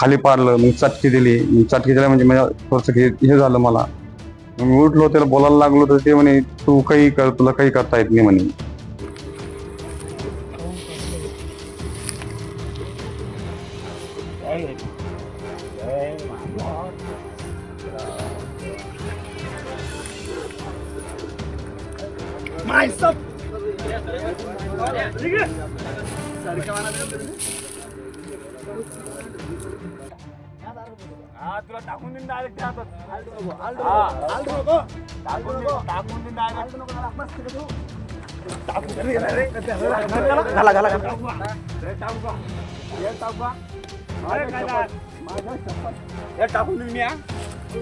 खाली पाडलं मग चटकी दिली. मग चटकी दिल्या म्हणजे माझ्या थोडंसं हे हे झालं मला. मी उठलो त्याला बोलायला लागलो तर ते म्हणे तू काही कर तुला काही करता येत नाही म्हणे. हा तुला टाकून देईन डायरेक्ट. टाकून देईन डायरेक्ट घाला घाला टाकून देईन मी.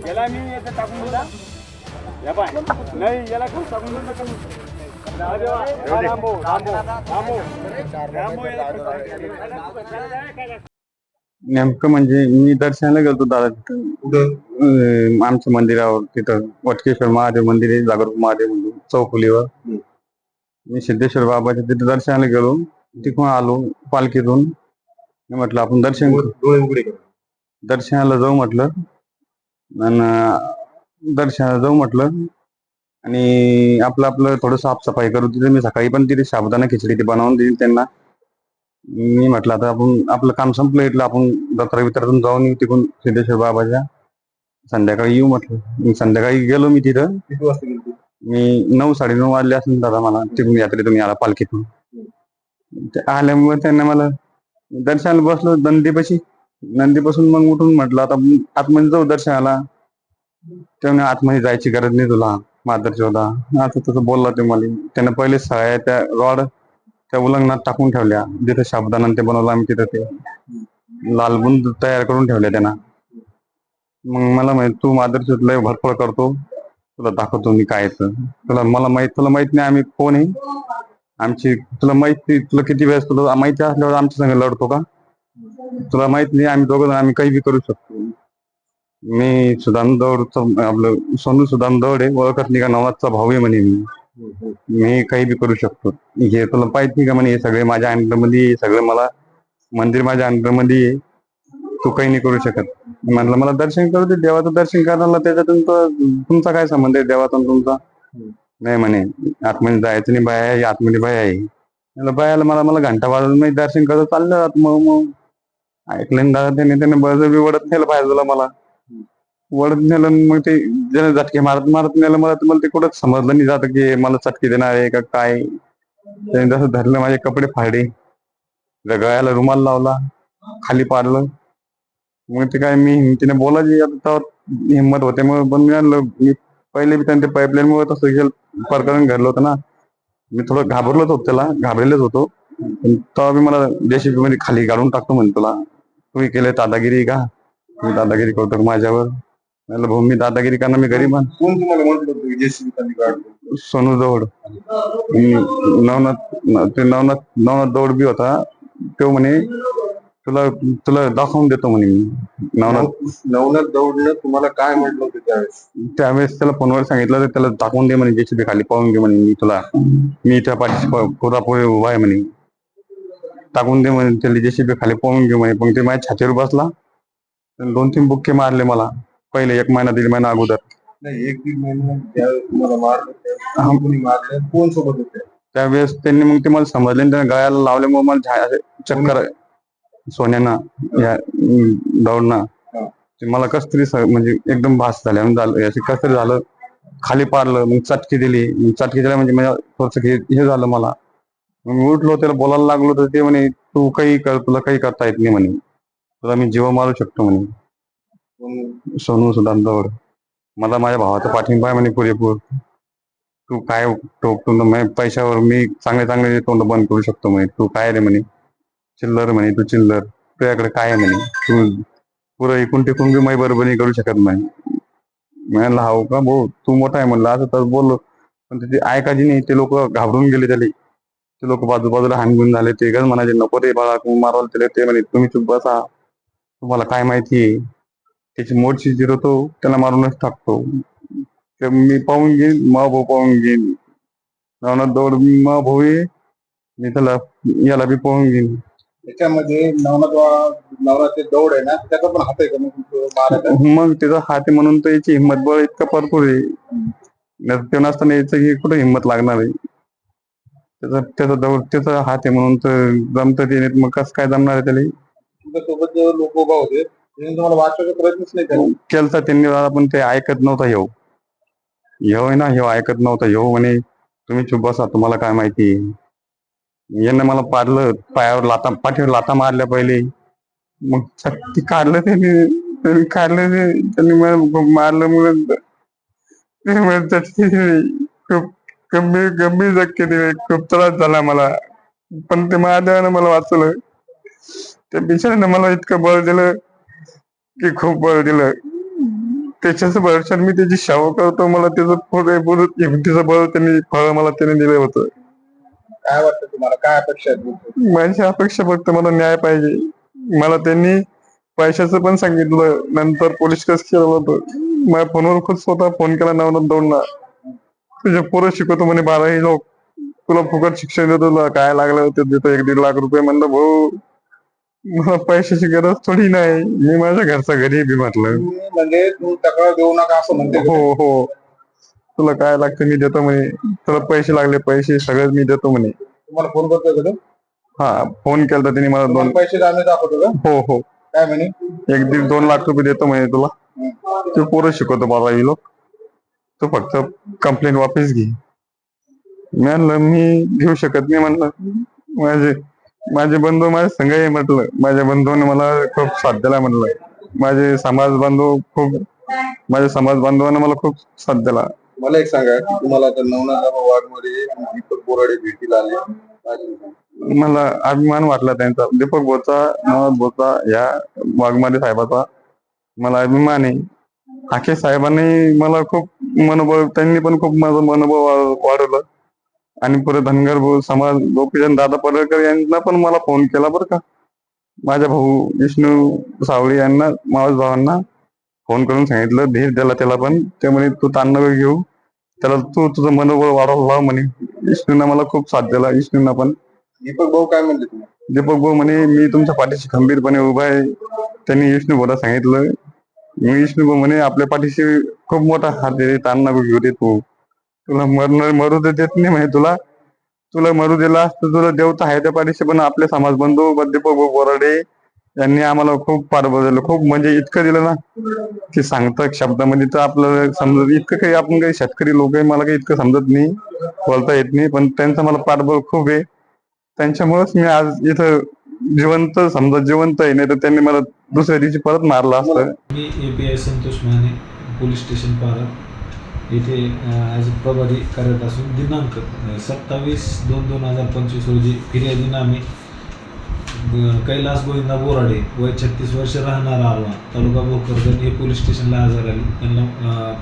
याला मी याचं टाकून दिला या पाय. नाही याला खाली टाकून देऊ नका मी. अरे वा. हा, रामभाऊ, रामभाऊ, रामभाऊ. रामभाऊ याला. नेमकं म्हणजे मी दर्शनाला गेलो दादा तिथं. अं, आमच्या मंदिरावर तिथं. वटकेश्वर महादेव मंदिर आहे जागरूक महादेव मंदिर चौफुलीवर. मी सिद्धेश्वर बाबाच्या तिथे दर्शनाला गेलो. तिथून आलो पालखीतून. मी म्हटलं आपण दर्शन करू. दर्शनाला जाऊ म्हटलं. आणि दर्शनाला जाऊ म्हटलं. आणि आपलं आपलं थोडं साफसफाई करू तिथे मी सकाळी पण तिथे साबुदाणा खिचडी ती बनवून दिली त्यांना. मी म्हटलं आता आपण आपलं काम संपलं इथलं आपण दत्रा वितरातून जाऊन येऊ तिकडून सिद्धेश्वर बाबाच्या. संध्याकाळी येऊ म्हटलं. मी संध्याकाळी गेलो मी तिथं. मी नऊ साडेनऊ वाजले असेल दादा मला तिकडून यात्रेतून याला पालखीतून. ते आल्यामुळे त्यांना मला दर्शनाला बसलो नंदीपाशी. नंदीपासून मग उठून म्हटलं आता आतमध्ये जाऊ दर्शनाला. त्यामुळे आतमध्ये जायची गरज नाही तुला मादरची होता आता तसं बोलला ते मला त्यानं पहिले सगळ्या त्या रॉड त्या उलंगणात टाकून ठेवल्या. जिथे साबुदाणा ते बनवलं आम्ही तिथं ते लालबुंद तयार करून ठेवल्या त्यांना. मग मला माहीत तू मादरची लय भरपूर करतो. तुला दाखवतो मी काय तुला मला माहीत तुला माहीत नाही आम्ही कोण आहे. आमची तुला माहिती तुला किती वेळेस तुला माहिती असल्यावर आमच्या संग लढतो का? तुला माहीत नाही आम्ही दोघं जण आम्ही काही बी करू शकतो. मी सुदान दौडचं आपलं सोनू सुदान दौड आहे. ओळखत नाही का? नवाजचा भाऊ आहे म्हणे मी. मी काही बी करू शकतो. हे तुला पाहिजे का म्हणे हे सगळे माझ्या अंडरमध्ये आहे, सगळं मला मंदिर माझ्या अंडरमध्ये आहे. तू काही नाही करू शकत. म्हटलं मला दर्शन करू दे देवाचं दर्शन करायला त्याच्यातून तर तुमचा काय संबंध आहे देवातून तुमचा? नाही म्हणे आतमध्ये जायचं नाही बाया आहे आतमध्ये बाया आहे. म्हणलं बायाला मला मला घंटा वाजून मी दर्शन करत चाललं आत मग मग ऐकलं ना दादा त्याने त्याने बळजबरी वडत नेलं पाहिजे तुला मला. वडत नेलं मग ते ज्याने झटके मारत मारत नेलं मला तर मला ते कुठंच समजलं नाही जात की मला चटके देणार आहे का काय. त्याने जसं धरलं माझे कपडे फाडे गळ्याला रुमाल लावला खाली पाडलं. मग ते काय मी हिमतीने बोलायची आता तेव्हा हिंमत होते. मग पण मी आणलं मी पहिले बी त्यांनी पाईपलाईन मुळे तसं हे प्रकरण घडलं होतं ना. मी थोडं घाबरलोच होतो त्याला घाबरलेच होतो. पण तेव्हा मी मला जेसीबी मध्ये खाली काढून टाकतो म्हणे तुला. तुम्ही केले दादागिरी का? तुम्ही दादागिरी करतो माझ्यावर? म्हणलं भाऊ मी दादागिरी करणार मी गरीब आहे. कोण तुम्हाला म्हटलं होतं की जेसीबी खाली सोनू दौड. नवनाथ ते नवनाथ नवनाथ दौड बी होता. तो म्हणे तुला तुला दाखवून देतो म्हणे मी नवनाथ. नवनाथ दौडनं तुम्हाला काय म्हटलं होतं त्यावेळेस? त्यावेळेस त्याला फोनवर सांगितलं तर त्याला दाखवून दे म्हणे जेसीबी खाली पाहून घे म्हणे मी तुला. मी त्या पाठीशी प- पुरापुरी उभा आहे म्हणे. टाकून दे म्हणे त्याला जेसीबी खाली पाहून घे म्हणे. पण ते माझ्या छातीवर बसला. त्याने दोन तीन बुक्के मारले मला. पहिले एक महिना दीड महिना अगोदर. नाही एक दीड महिना ज्यावेळेस तुम्हाला मारलं त्यावेळेस कोणी मारलं कोण सोबत होते? त्यावेळेस त्यांनी मग ते मला समजले आणि त्याने गळ्याला लावल्यामुळे मला झा- असे चक्कर सोन्यानं या दौडनं. ते मला कस तरी स- म्हणजे एकदम भास झाले. आणि झालं असे कस तरी झालं खाली पाडलं मग चटकी दिली. मग चटकी दिल्या म्हणजे मला थोडस हे हे झालं मला. मग मी उठलो त्याला बोलायला लागलो तर ते म्हणे तू काही कर तुला काही करता येत नाही म्हणे. तुला मी जीव मारू शकतो म्हणे. सोनू सुदान दौड मला माझ्या भावाचा पाठिंबा आहे म्हणे पुरेपूर. तू काय टोकतो ना पैशावर मी चांगले चांगले तोंड बंद करू शकतो म्हणे. तू काय रे म्हणे? चिल्लर म्हणे तू चिल्लर. तुझ्याकडे काय आहे म्हणे? तू पुरं इकून टिकून बी माझी बरोबरी करू शकत नाही. म्हणाला म्हणलं हाव का भाऊ? तू मोठा आहे म्हणलं असं तर बोललो. पण ते ऐकायची नाही ते लोक घाबरून गेले त्याला. ते लोक बाजूबाजूला हानगुन झाले. ते गज म्हणाले नको रे बाळा तू मारवाल त्याला ते म्हणे तुम्ही चुप बसा. तुम्हाला काय माहिती आहे? त्याची मोडशी जिरवतो त्याला मारूनच टाकतो. तर मी पाहून घेईन मा भाऊ पाहून घेईन. नवनाथ दौड मा भाऊ आहे मी त्याला याला बी पाहून घेईन. त्याच्यामध्ये नवनाथ दौड आहे ना त्याचा पण हात आहे का मग त्याचा हात आहे म्हणून तर याची हिंमत बळ इतका भरपूर आहे. ते नसताना याचं ही कुठे हिंमत लागणार आहे? त्याचा त्याचा दौड त्याचा हात आहे म्हणून तर जमतं ते मग कसं काय जमणार आहे त्याला? सोबत जे लोक उभा होते त्यांनी तुम्हाला वाचवायचा प्रयत्नच नाही केला. हो, केलता त्यांनी दादा पण ते ऐकत नव्हता ह्यो. ह्यो आहे ना ह्यो ऐकत नव्हता. ह्यो म्हणे तुम्ही चुप बसा तुम्हाला काय माहिती? यांना मला पाडलं पायावर लाता पाठीवर लाता मारल्या पहिले. मग ती काढलं त्यांनी त्यांनी काढलं ते त्यांनी मला मारलं मग ते म्हणतात खूप गंभीर गंभीर जखमी दिले खूप त्रास झाला मला. पण ते महादेवानं मला वाचवलं. त्या बिचाऱ्यानं मला इतकं बळ दिलं की खूप बळ दिलं त्याच्याच भरशात मी त्याची सेवा करतो मला त्याचं पुढे हिमतीचं बळ त्यांनी फळ मला त्याने दिलं होतं. काय वाटतं तुम्हाला? काय अपेक्षा आहेत? माझी अपेक्षा फक्त मला न्याय पाहिजे. मला त्यांनी पैशाचं पण सांगितलं. नंतर पोलीस केस केलं होतं. माझ्या फोनवर खूप स्वतः फोन केला नवनाथ दौडला. तुझे पोरं शिकवतो म्हणे बाराही लोक. तुला फुकट शिक्षण देतो काय लागलं होतं? देतो एक दीड लाख रुपये म्हणलं भाऊ मला पैशाची गरज थोडी नाही. मी माझ्या घरचा गरीब आहे म्हटलं. तुम्ही म्हणजे तुम्ही तक्रार देऊ नका असं म्हणते? हो हो. तुला काय लागतं मी देतो म्हणे. तुला पैसे लागले पैसे सगळं मी देतो म्हणे. तुम्हाला फोन करतोय का तो? हा फोन केला त्यांनी मला तुम्हाला दोन पैसे आम्ही दाखवतो का? हो हो. काय म्हणे? एक दीड दोन लाख रुपये देतो म्हणे तुला. हं. तू पोरं शिकवतो बाबा लोक. तू फक्त कंप्लेंट वापस घे. मी म्हणलं मी घेऊ शकत नाही म्हणलं. माझे माझे बंधू माझ्या संघ आहे म्हटलं माझ्या बंधूने मला खूप साथ दिला म्हटलं. माझे समाज बांधव खूप माझ्या समाज बांधवांना मला खूप साथ दिला. मला एक सांगा की तुम्हाला आता नवनाथ वार्डमध्ये दीपक बोराडे भेटीला आले. सांगा? मला अभिमान वाटला त्यांचा. दीपक बोचा नवाज बोचा या वाघमारे साहेबाचा मला अभिमान आहे. आखे साहेबांनी मला खूप मनोबळ त्यांनी पण खूप माझं मनोबळ वाढवलं. आणि पुढे धनगर समाज गोपीचंद दादा पडळकर यांना पण मला फोन केला बरं का. माझ्या भाऊ विष्णू सावळी यांना मावस भावांना फोन करून सांगितलं धीर दिला त्याला पण. ते म्हणे तू नको घेऊ. त्याला तू तुझं मनोबळ वाढवलं म्हणे. विष्णूना मला खूप साथ दिला विष्णूंना पण. दीपक भाऊ काय म्हणले दीपक भाऊ म्हणे मी तुमच्या पाठीशी खंबीरपणे उभा आहे. त्यांनी विष्णू भाऊला सांगितलं. मी विष्णू भाऊ म्हणे आपल्या पाठीशी खूप मोठा हात नको घेऊ दे तू. तुला मरण मरू तर देत नाही म्हणे तुला. तुला मरू दिला असतं तुला देवता आहे त्या पाठीशी पण आपले समाज बंधू दीपक बोराडे यांनी आम्हाला खूप पाठबळ दिलं खूप म्हणजे इतकं दिलं ना की सांगतात शब्दामध्ये तर आपल्याला समजत इतकं काही आपण काही शेतकरी लोक आहे मला काही इतकं समजत नाही बोलता येत नाही पण त्यांचं मला पाठबळ खूप आहे. त्यांच्यामुळेच मी आज इथं जिवंत समजा जिवंत आहे नाही तर त्यांनी मला दुसऱ्या दिवशी परत मारलं असतं. मी A P I Santosh Mane police station Para येथे ॲज अ प्रभारी करत असून दिनांक सत्तावीस दोन दोन हजार पंचवीस रोजी फिर्यादीनामे ग- कैलास गोविंदा बोराडे वय छत्तीस वर्ष राहणारा आलवा तालुका भोकरदन हे पोलीस स्टेशनला हजर आले. त्यांना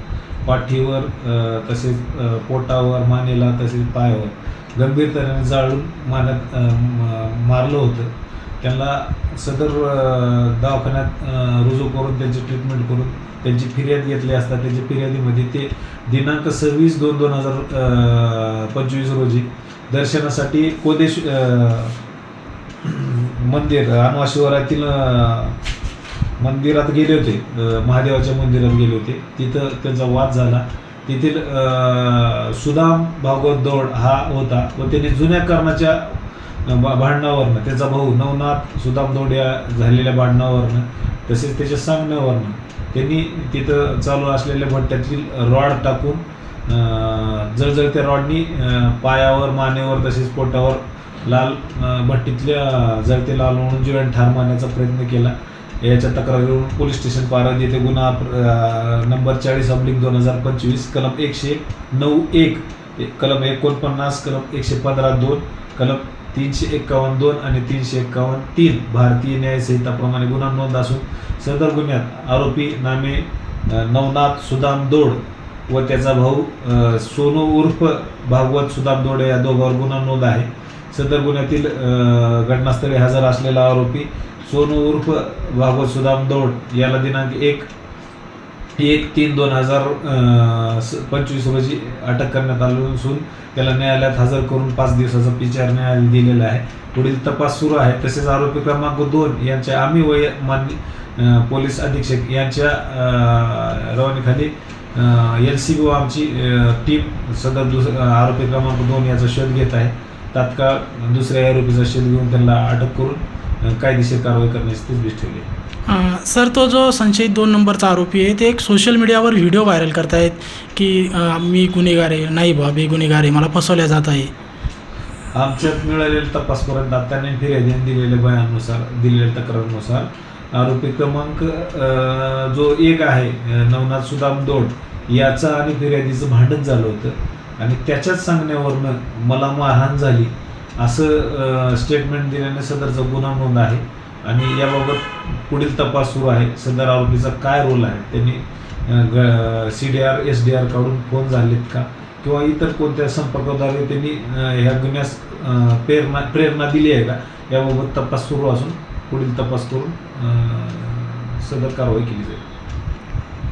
पाठीवर तसेच पोटावर मानेला तसेच पायावर गंभीर तऱ्हेने जाळून मारण्यात म- मारलं होतं. त्यांना सदर दवाखान्यात रुजू करून त्यांची ट्रीटमेंट करून त्यांची फिर्याद घेतली असता त्यांच्या फिर्यादीमध्ये ते दिनांक सव्वीस दोन दोन हजार पंचवीस रोजी दर्शनासाठी कोदेश मंदिर अनवा शिवारातील मंदिरात गेले होते. महादेवाच्या मंदिरात गेले होते. तिथं त्यांचा वाद झाला. तेथील सुदाम भागवत दौड हा होता व त्याने जुन्या कर्णाच्या भांडणावरनं त्याचा भाऊ नवनाथ सुदाम दोड्या झालेल्या भांडणावरनं तसेच त्याच्या सांगण्यावरनं त्यांनी तिथं चालू असलेल्या भट्ट्यातील रॉड टाकून जळजळत्या रॉडनी पायावर मानेवर तसेच पोटावर लाल भट्टीतल्या जळते लाल म्हणून जीवन ठार मारण्याचा प्रयत्न केला. याच्या तक्रारीवरून पोलीस स्टेशन पारद येथे गुन्हा नंबर चाळीस अब्लिक दोन हजार पंचवीस कलम एकशे नऊ एक एक कलम एकोणपन्नास कलम एकशे पंधरा दोन कलम तीनशे एक्कावन्न दोन आणि तीनशे एक्कावन्न तीन. भारतीय न्यायसंहिताप्रमाणे गुन्हा नोंद असून सदर गुन्ह्यात आरोपी नामे नवनाथ सुदाम दोड व त्याचा भाऊ सोनू उर्फ भागवत सुदाम दोड या दोघांवर गुन्हा नोंद आहे. सदर गुन्ह्यातील घटनास्थळी हजर असलेला आरोपी सोनू उर्फ भागवत सुदाम दौड याला दिनांक एक एक तीन दोन हजार पंचवीस रोजी अटक करण्यात आली असून त्याला न्यायालयात हजर करून पाच दिवसाचा पिचार न्यायालय दिलेला आहे. पुढील तपास सुरू आहे. तसेच आरोपी क्रमांक दोन यांच्या आम्ही वय मान्य पोलीस अधीक्षक यांच्या रवानीखाली एल सी बी आमची टीम सदर दुस आरोपी क्रमांक दोन याचा शोध घेत आहे. तात्काळ दुसऱ्या आरोपीचा शोध घेऊन त्यांना अटक करून कायदेशीर कारवाई करण्याची तजवीज ठेवली आहे. सर तो जो संशयित दोन नंबरचा आरोपी आहे ते एक सोशल मीडियावर व्हिडिओ व्हायरल करतायत की मी गुन्हेगार आहे. नाही बा मी गुन्हेगार आहे. मला फसवल्या जात आहे. आमच्यात मिळालेल्या तपासपर्यंत त्याने फिर्यादीने दिलेल्या बयानुसार दिलेल्या तक्रारनुसार आरोपी क्रमांक जो एक आहे नवनाथ सुदाम दोड याचा आणि फिर्यादीचं भांडण झालं होतं. आणि त्याच्याच सांगण्यावरनं मला मारहाण झाली. असं स्टेटमेंट दिल्याने सदरचा गुन्हा नोंद आहे. आणि याबाबत पुढील तपास सुरू आहे. सदर आरोपीचा काय रोल आहे? त्यांनी C D R S D R काढून फोन झालेत का? किंवा इतर कोणत्या संपर्काद्वारे त्यांनी ह्या गुन्ह्यास प्रेरणा प्रेरणा दिली आहे का? याबाबत तपास सुरू असून पुढील तपास करून सदर कारवाई केली जाईल.